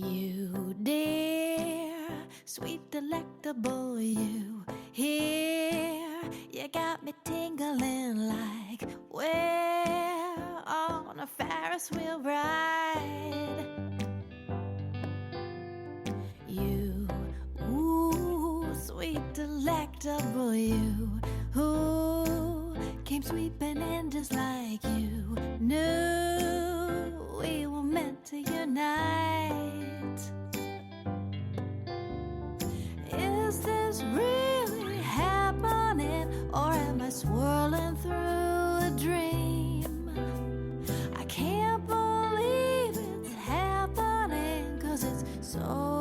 You dear, sweet delectable you here. You got me tingling like we're on a Ferris wheel ride. You, ooh, sweet delectable you, who came sweeping in just like you knew we were meant to unite. Is this really happening, or am I swirling through a dream? I can't believe it's happening, cause it's so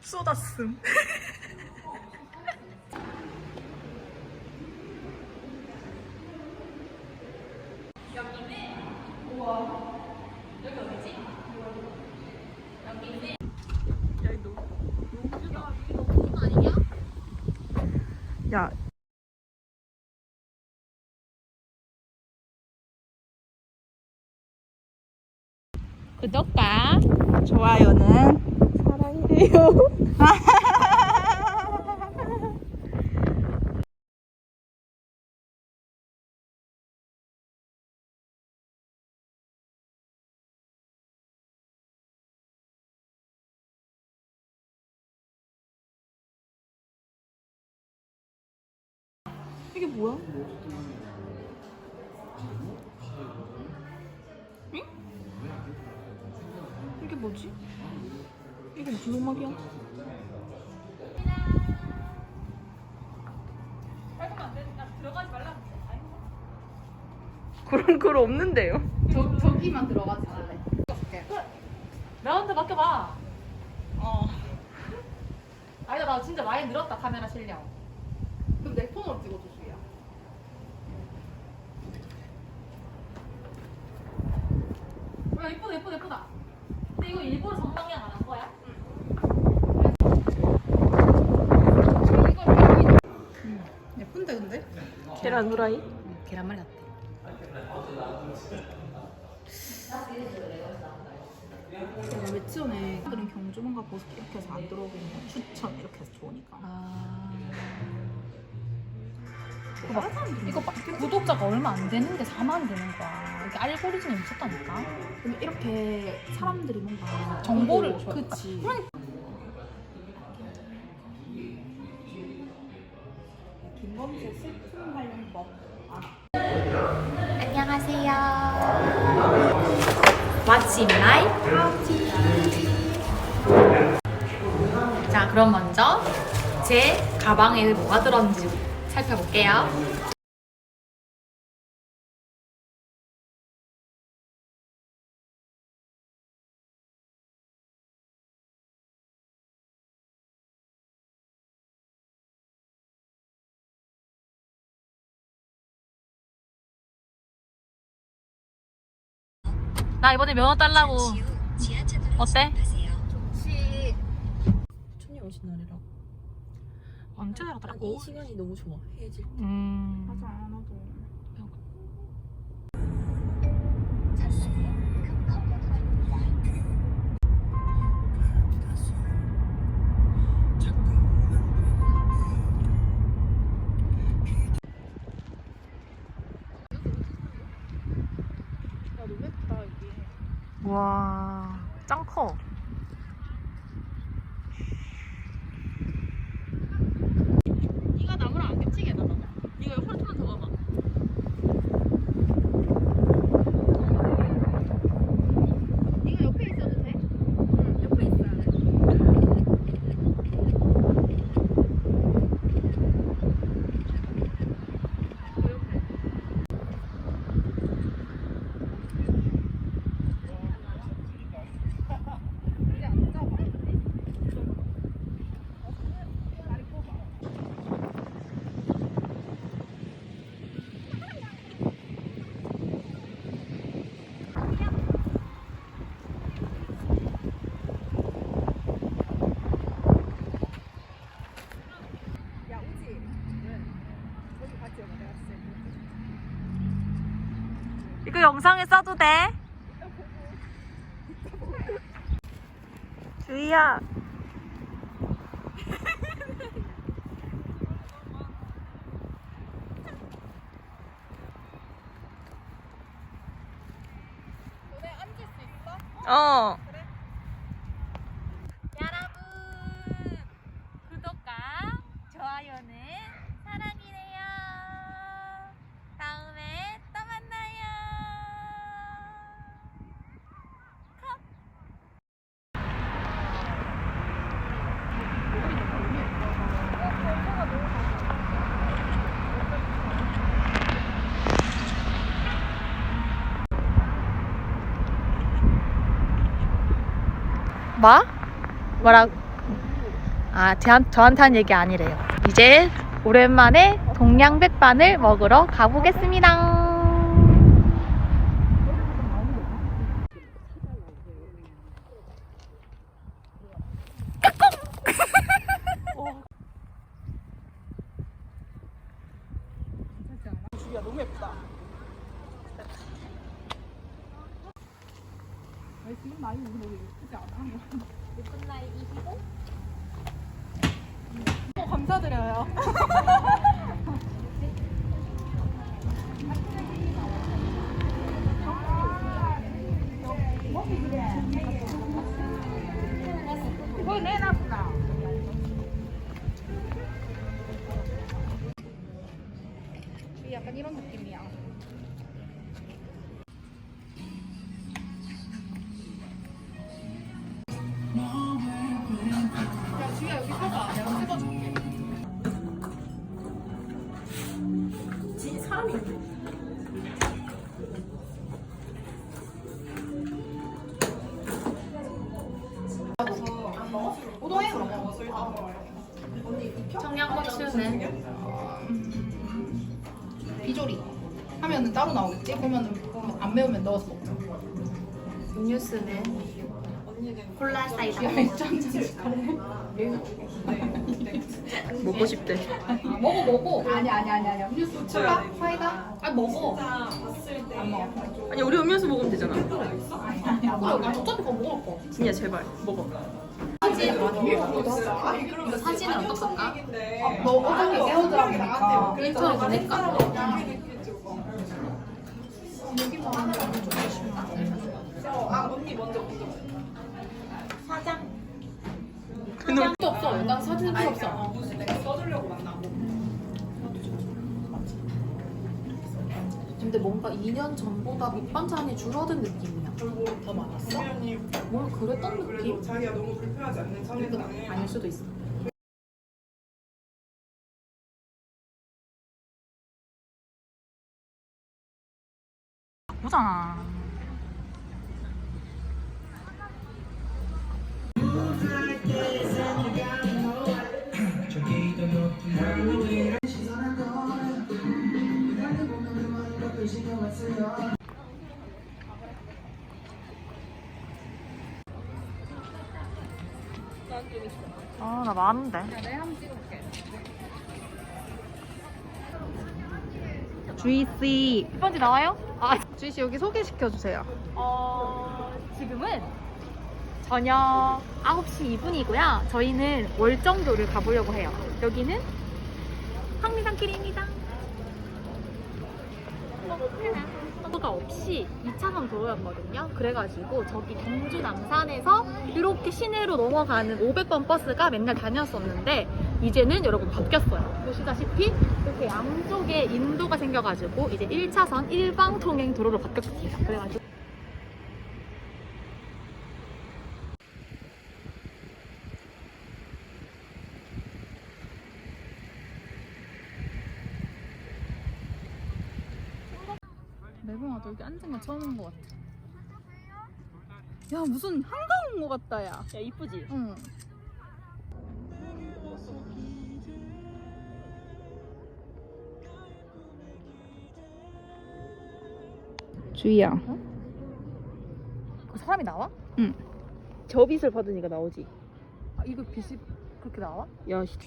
쏟았음. 야. 구독과 좋아요는 사랑해요. 이게 뭐야? 응? 이게 뭐지? 이게 무슨 음악이야? 그런 글 없는데요? 저, 저기만 들어가지 말래. 라운드 바뀌어봐. 어. 아니다, 나 진짜 많이 늘었다, 카메라 실력. 그럼 내 폰으로 찍어줘, 주희야. 야, 이쁘다, 이쁘다, 이쁘다. 근데 이거 일부러 정방향 안한거야? 예쁜데, 근데? 계란 후라이? 계란말이 같아. 내가 매치원에 사람들은 경주문과 버스 이렇게 해서 안 들어오고 있는 거 추천 이렇게 해서 좋으니까. 아. 이거 봐. 구독자가 얼마 안 되는데 4만 되는 거야. 이렇게 알고리즘이 미쳤다니까. 근데 이렇게 사람들이 뭔가 정보를 이거, 줘야 그치. 김범 What's in my 자, 그럼 먼저 제 가방에 뭐가 들었는지 살펴볼게요. 나 이번에 면허 딸라고. 어때? 춘이 오신 날이라고. 언제 나더라고? 이 시간이 너무 좋아. 해질 때. 음. 맞아, 나도. 와, 짱 커. 네가 나무랑 안 겹치게 해놔. 네가 옆으로 좀만 더 가봐. 네가 옆에 있어도 돼? 응, 옆에 있어야 돼. 이거 영상에 써도 돼? 주희야. 어. 여러분 구독과 좋아요는 사랑이래요. 다음에 또 만나요. 뭐? 뭐라고? 아, 저한, 저한테 한 얘기 아니래요. 이제 오랜만에 동양백반을 먹으러 가보겠습니다. 있네. 우동해 그러면. 청양고추는 비조리 하면은 따로 나오겠지? 그러면은 안 매우면 넣어서 먹자. 음료수는 콜라 사이다. 야, 줄래? 먹고 싶대. 먹어 먹어. 아니 아니 아니 아니. 음료수 콜라? 사이다? 아 먹어. 아니 우리 음료수 먹으면 되잖아. 그래 아, 어차피 그거 먹을 거. 진이야 제발 먹어. 사진은 어떡할까? 너 어떻게 세워줘야 되니까. 일처럼 보낼까? 아 언니 먼저 먼저. 사진도 없어. 난 사진도 없어. 써주려고 만나고. 근데 뭔가 2년 전보다 밑반찬이 줄어든 느낌이야. 뭐더 많았어? 뭘 그랬던 느낌? 자기가 너무 불편하지 않는 그래도 선에서는 아닐 수도 있어. 보잖아. 많은데. 내가 한번 찍어볼게. 주희씨. 첫 번째 나와요? 아, 주희 씨 여기 소개시켜 주세요. 어, 지금은 저녁 9시 2분이고요. 저희는 월정교를 가보려고 해요. 여기는 황리산길입니다. 가 없이 2차선 도로였거든요. 그래가지고 저기 경주 남산에서 이렇게 시내로 넘어가는 500번 버스가 맨날 다녔었는데 이제는 여러분 바뀌었어요. 보시다시피 이렇게 양쪽에 인도가 생겨가지고 이제 1차선 일방 통행 도로로 바뀌었습니다. 그래가지고 여기 앉은 거 처음 온거 같아. 야 무슨 한강 온거 같다 야. 야 이쁘지? 응. 주희야. 그 사람이 나와? 응. 저 빛을 받으니까 나오지. 아, 이거 빛이 그렇게 나와? 야, 씨.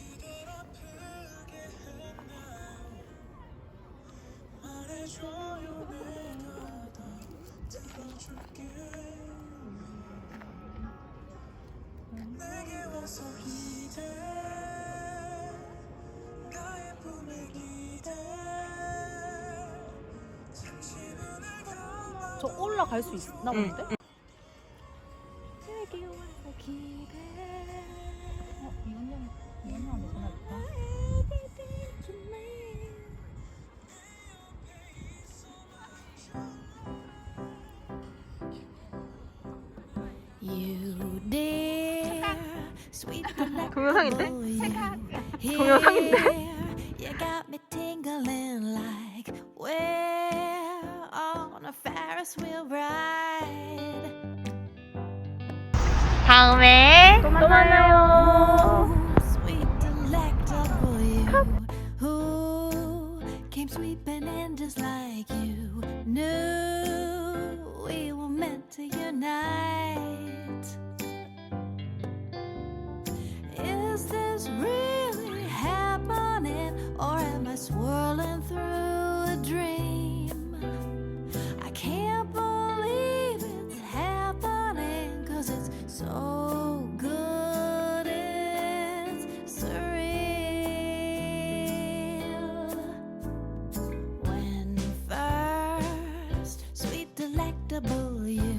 저 올라갈 수 있나 본데? 어, 이현영, 이현영한테 전화했다. You dear sweet 동영상인데? 동영상인데? Ferris wheel ride. 다음에 또 만나요. Sweet delectable you who came sweeping in just like you knew we were meant to unite. acceptable. Yeah.